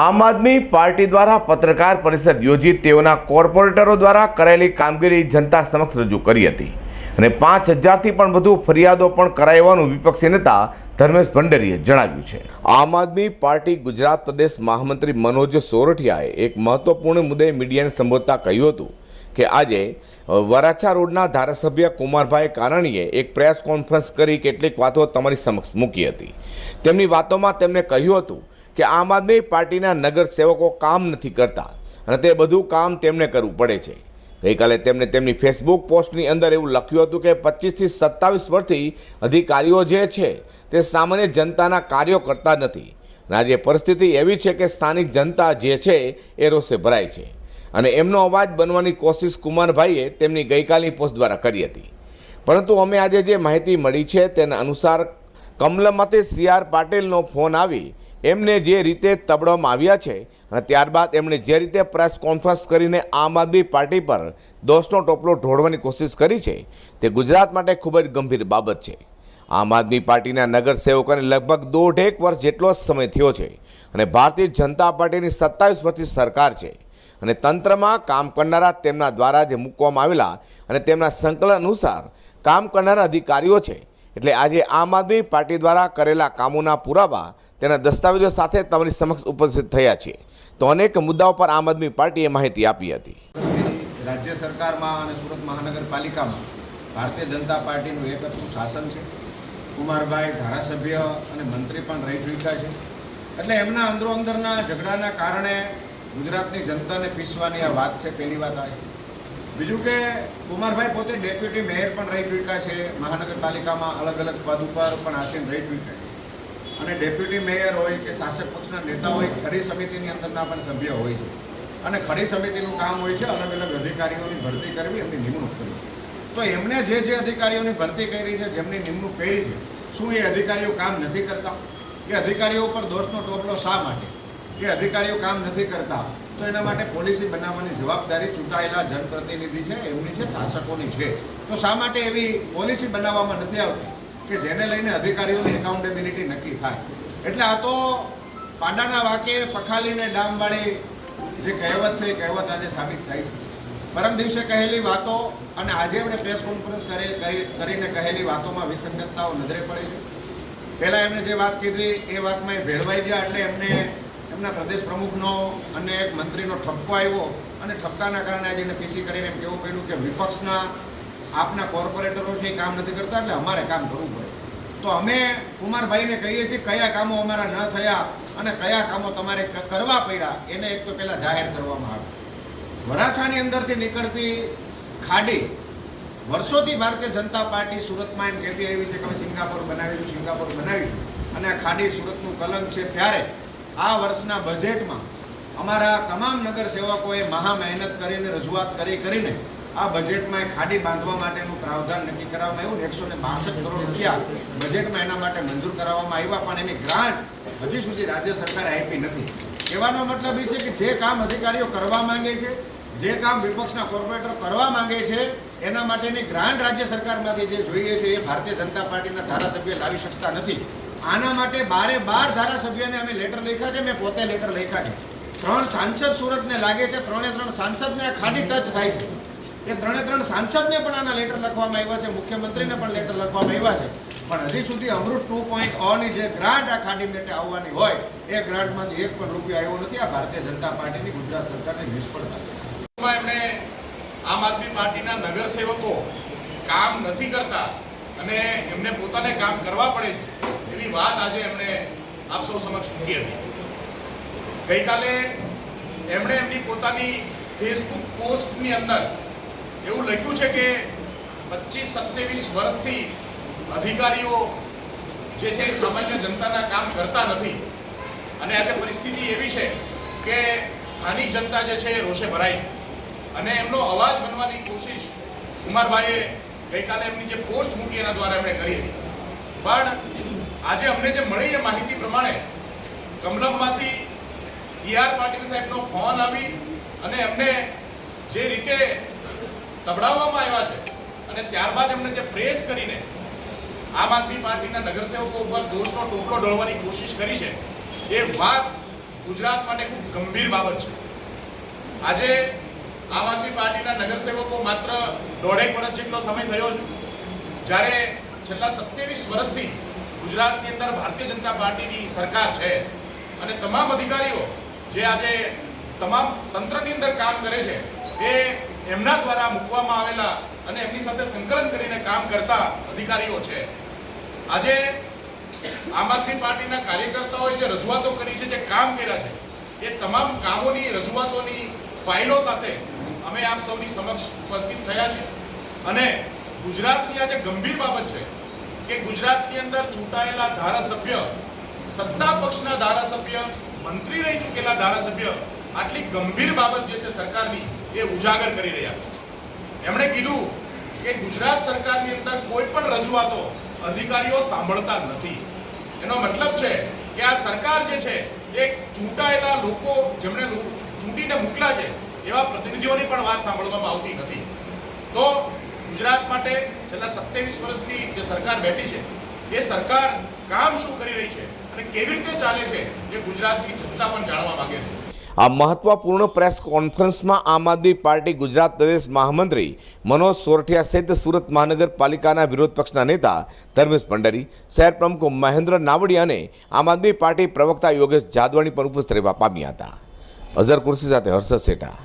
આમ આદમી પાર્ટી દ્વારા પત્રકાર પરિષદ યોજી તેઓના કોર્પોરેટરો દ્વારા કરાયેલી કામગીરી જનતા સમક્ષ રજૂ કરી હતી. અને પાંચ હજારથી પણ વધુ ફરિયાદો પણ કરાયવાનું વિપક્ષી નેતા ધર્મેશ ભંડેરીએ જણાવ્યું છે. આમ આદમી પાર્ટી ગુજરાત પ્રદેશ મહામંત્રી મનોજ સોરઠિયાએ એક મહત્વપૂર્ણ મુદ્દે મીડિયાને સંબોધતા કહ્યું હતું કે આજે વરાછા રોડના ધારાસભ્ય કુમારભાઈ કાનાણીએ એક પ્રેસ કોન્ફરન્સ કરી કેટલીક વાતો તમારી સમક્ષ મૂકી હતી. તેમની વાતોમાં તેમણે કહ્યું હતું કે આમ આદમી પાર્ટીના નગરસેવકો કામ નથી કરતા અને તે બધું કામ તેમને કરવું પડે છે. ગઈકાલે તેમણે તેમની ફેસબુક પોસ્ટની અંદર એવું લખ્યું હતું કે પચીસથી સત્તાવીસ વર્ષથી અધિકારીઓ જે છે તે સામાન્ય જનતાના કાર્યો કરતા નથી. અને આજે પરિસ્થિતિ એવી છે કે સ્થાનિક જનતા જે છે એ રોષે ભરાય છે. અને એમનો અવાજ બનવાની કોશિશ કુમારભાઈએ તેમની ગઈકાલની પોસ્ટ દ્વારા કરી હતી. પરંતુ અમે આજે જે માહિતી મળી છે તેના અનુસાર કમલમતે સી આર પાટીલનો ફોન આવી એમને જે રીતે તબડવામાં આવ્યા છે અને ત્યારબાદ એમણે જે રીતે પ્રેસ કોન્ફરન્સ કરીને આમ આદમી પાર્ટી પર દોષનો ટોપલો ઢોળવાની કોશિશ કરી છે, તે ગુજરાત માટે ખૂબ જ ગંભીર બાબત છે. આમ આદમી પાર્ટીના નગરસેવકોને લગભગ દોઢેક વર્ષ જેટલો જ સમય થયો છે અને ભારતીય જનતા પાર્ટીની સત્તાવીસ વર્ષની સરકાર છે અને તંત્રમાં કામ કરનારા તેમના દ્વારા જે મૂકવામાં આવેલા અને તેમના સંકલન અનુસાર કામ કરનારા અધિકારીઓ છે. એટલે આજે આમ આદમી પાર્ટી દ્વારા કરેલા કામોના પુરાવા તેના દસ્તાવેજો સાથે તમારી સમક્ષ ઉપસ્થિત થયા છે. તો અનેક મુદ્દાઓ પર આમ આદમી પાર્ટીએ માહિતી આપી હતી. રાજ્ય સરકારમાં અને સુરત મહાનગરપાલિકામાં ભારતીય જનતા પાર્ટીનું એકત્રું શાસન છે. કુમારભાઈ ધારાસભ્ય અને મંત્રી પણ રહી ચૂક્યા છે. એટલે એમના અંદરો અંદરના ઝઘડાના કારણે ગુજરાતની જનતાને પીસવાની આ વાત છે, પહેલી વાત આ બીજું કે કુમારભાઈ પોતે ડેપ્યુટી મેયર પણ રહી ચૂક્યા છે. મહાનગરપાલિકામાં અલગ અલગ પદ ઉપર પણ આસીન રહી ચૂક્યા છે. અને ડેપ્યુટી મેયર હોય કે શાસક પક્ષના નેતા હોય, ખડી સમિતિની અંદરના પણ સભ્ય હોય છે. અને ખડી સમિતિનું કામ હોય છે, અલગ અલગ અધિકારીઓની ભરતી કરવી, એમની નિમણૂક કરવી. તો એમને જે જે અધિકારીઓની ભરતી કરી છે, જેમની નિમણૂક કરી છે, શું એ અધિકારીઓ કામ નથી કરતા? એ અધિકારીઓ ઉપર દોષનો ટોપલો શા માટે? એ અધિકારીઓ કામ નથી કરતા. તો એના માટે પોલિસી બનાવવાની જવાબદારી ચૂંટાયેલા જનપ્રતિનિધિ છે, એમની છે, શાસકોની છે. તો શા માટે એવી પોલિસી બનાવવામાં નથી આવતી? કે જેને લઈને અધિકારીઓની એકાઉન્ટેબિલિટી નક્કી થાય. એટલે આ તો પાડાના વાકે પખાલીને ડામવાળી જે કહેવત છે એ કહેવત આજે સાબિત થાય છે. પરમ દિવસે કહેલી વાતો અને આજે એમણે પ્રેસ કોન્ફરન્સ કરી- કરી- કરીને કહેલી વાતોમાં વિસંગતતાઓ નજરે પડે છે. પહેલાં એમણે જે વાત કીધી એ વાતમાં એ ભેળવાઈ ગયા એટલે એમને, એમના પ્રદેશ પ્રમુખનો અને એક મંત્રીનો ઠપકો આવ્યો અને ઠપકાના કારણે આજે એને પીસી કરીને એમ કહેવું પડ્યું કે વિપક્ષના આપના કોર્પોરેટરો છે એ કામ નથી કરતા એટલે અમારે કામ કરવું પડે. તો અમે કુમારભાઈને કહીએ છીએ કયા કામો અમારા ન થયા અને કયા કામો તમારે કરવા પડ્યા, એને એક તો પહેલાં જાહેર કરવામાં આવે. વરાછાની અંદરથી નીકળતી ખાડી વર્ષોથી ભારતીય જનતા પાર્ટી સુરતમાં એમ કહેતી આવી છે કે અમે સિંગાપોર બનાવીશું સિંગાપોર બનાવીશું. અને આ ખાડી સુરતનું કલંક છે ત્યારે આ વર્ષના બજેટમાં અમારા તમામ નગરસેવકોએ મહા મહેનત કરીને, રજૂઆત કરી કરીને આ બજેટમાં ખાડી બાંધવા માટેનું પ્રાવધાન નક્કી કરવામાં આવ્યું ને એકસો ને બાસઠ કરોડ રૂપિયા બજેટમાં એના માટે મંજૂર કરાવવામાં આવ્યા, પણ એની ગ્રાન્ટ હજી સુધી રાજ્ય સરકારે આપી નથી. કહેવાનો મતલબ એ છે કે જે કામ અધિકારીઓ કરવા માંગે છે, જે કામ વિપક્ષના કોર્પોરેટર કરવા માંગે છે, એના માટેની ગ્રાન્ટ રાજ્ય સરકારમાંથી જે જોઈએ છે એ ભારતીય જનતા પાર્ટીના ધારાસભ્ય લાવી શકતા નથી. આના માટે બારે બાર ધારાસભ્યને અમે લેટર લખ્યા છે, મેં પોતે લેટર લખ્યા છે. ત્રણ સાંસદ સુરતને લાગે છે, ત્રણે ત્રણ સાંસદને ખાડી ટચ થાય છે. એ ત્રણે ત્રણ સાંસદને પણ આના લેટર લખવામાં આવ્યા છે, મુખ્યમંત્રીને પણ લેટર લખવામાં આવ્યા છે. પણ હજી સુધી અમૃત ટુ પોઈન્ટ ઓની જે ગ્રાન્ટ આ ખાડી આવવાની હોય, એ ગ્રાન્ટમાંથી એક પણ રૂપિયો આવ્યો નથી. આ ભારતીય જનતા પાર્ટીની ગુજરાત સરકારની નિષ્ફળતા એમણે આમ આદમી પાર્ટીના નગરસેવકો કામ નથી કરતા અને એમને પોતાને કામ કરવા પડે છે, એવી વાત આજે એમણે આપ સૌ સમક્ષ મૂકી હતી. ગઈકાલે એમણે એમની પોતાની ફેસબુક પોસ્ટની અંદર એવું લખ્યું છે કે પચીસ સત્યાવીસ વર્ષથી અધિકારીઓ જે છે સામાન્ય જનતાના કામ કરતા નથી. અને આજે પરિસ્થિતિ એવી છે કે સ્થાનિક જનતા જે છે એ રોષે ભરાય અને એમનો અવાજ બનવાની કોશિશ કુમારભાઈએ ગઈકાલે એમની જે પોસ્ટ મૂકી એના દ્વારા એમણે કરી હતી. પણ આજે અમને જે મળી એ માહિતી પ્રમાણે કમલમમાંથી સી આર પાટીલ સાહેબનો ફોન આવી અને એમને જે રીતે તબડાવવામાં આવ્યા છે. અને ત્યારબાદ એમણે જે પ્રેસ કરીને આમ આદમી પાર્ટીના નગરસેવકો ઉપર દોષનો ટોપલો ઢોળવાની કોશિશ કરી છે, એ વાત ગુજરાત માટે ખૂબ ગંભીર બાબત છે. આજે આમ આદમી પાર્ટીના નગરસેવકો માત્ર દોઢેક વર્ષ જેટલો સમય થયો છે, જ્યારે છેલ્લા સત્યાવીસ વર્ષથી ગુજરાતની અંદર ભારતીય જનતા પાર્ટીની સરકાર છે અને તમામ અધિકારીઓ જે આજે તમામ તંત્રની અંદર કામ કરે છે, એ એમના દ્વારા મૂકવામાં આવેલા અને એમની સાથે સંકલન કરીને કામ કરતા અધિકારીઓ છે. આજે આમ આદમી પાર્ટીના કાર્યકર્તાઓએ જે રજૂઆતો કરી છે, જે કામ કર્યા છે, એ તમામ કામોની રજૂઆતોની ફાઇલો સાથે અમે આપ સૌની સમક્ષ ઉપસ્થિત થયા છે અને ગુજરાતની આજે ગંભીર બાબત છે કે ગુજરાતની અંદર ચૂંટાયેલા ધારાસભ્ય, સત્તા પક્ષના ધારાસભ્ય, મંત્રી રહી ચૂકેલા ધારાસભ્ય આટલી ગંભીર બાબત જે છે સરકારની, એ ઉજાગર કરી રહ્યા છે. એમણે કીધું કે ગુજરાત સરકારની અંદર કોઈ પણ રજૂઆતો અધિકારીઓ સાંભળતા નથી. એનો મતલબ છે કે આ સરકાર જે છે, એ ચૂંટાયેલા લોકો જેમણે ચૂંટીને મૂકલા છે, એવા પ્રતિનિધિઓની પણ વાત સાંભળવામાં આવતી નથી. તો ગુજરાત માટે છેલ્લા સત્યાવીસ વર્ષથી જે સરકાર બેઠી છે, એ સરકાર કામ શું કરી રહી છે અને કેવી રીતે ચાલે છે, એ ગુજરાતની જનતા પણ જાણવા માગે છે. આ મહત્વપૂર્ણ પ્રેસ કોન્ફરન્સમાં આમ આદમી પાર્ટી ગુજરાત પ્રદેશ મહામંત્રી મનોજ સોરઠિયા સહિત સુરત મહાનગરપાલિકાના વિરોધ પક્ષના નેતા ધર્મેશ ભંડારી શહેર પ્રમુખ મહેન્દ્ર નાવડી અને આમ આદમી પાર્ટી પ્રવક્તા યોગેશ જાદવાણી પણ ઉપસ્થિત રહેવા પામ્યા હતા. અઝર કુર્સી સાથે હર્ષદ સેઠા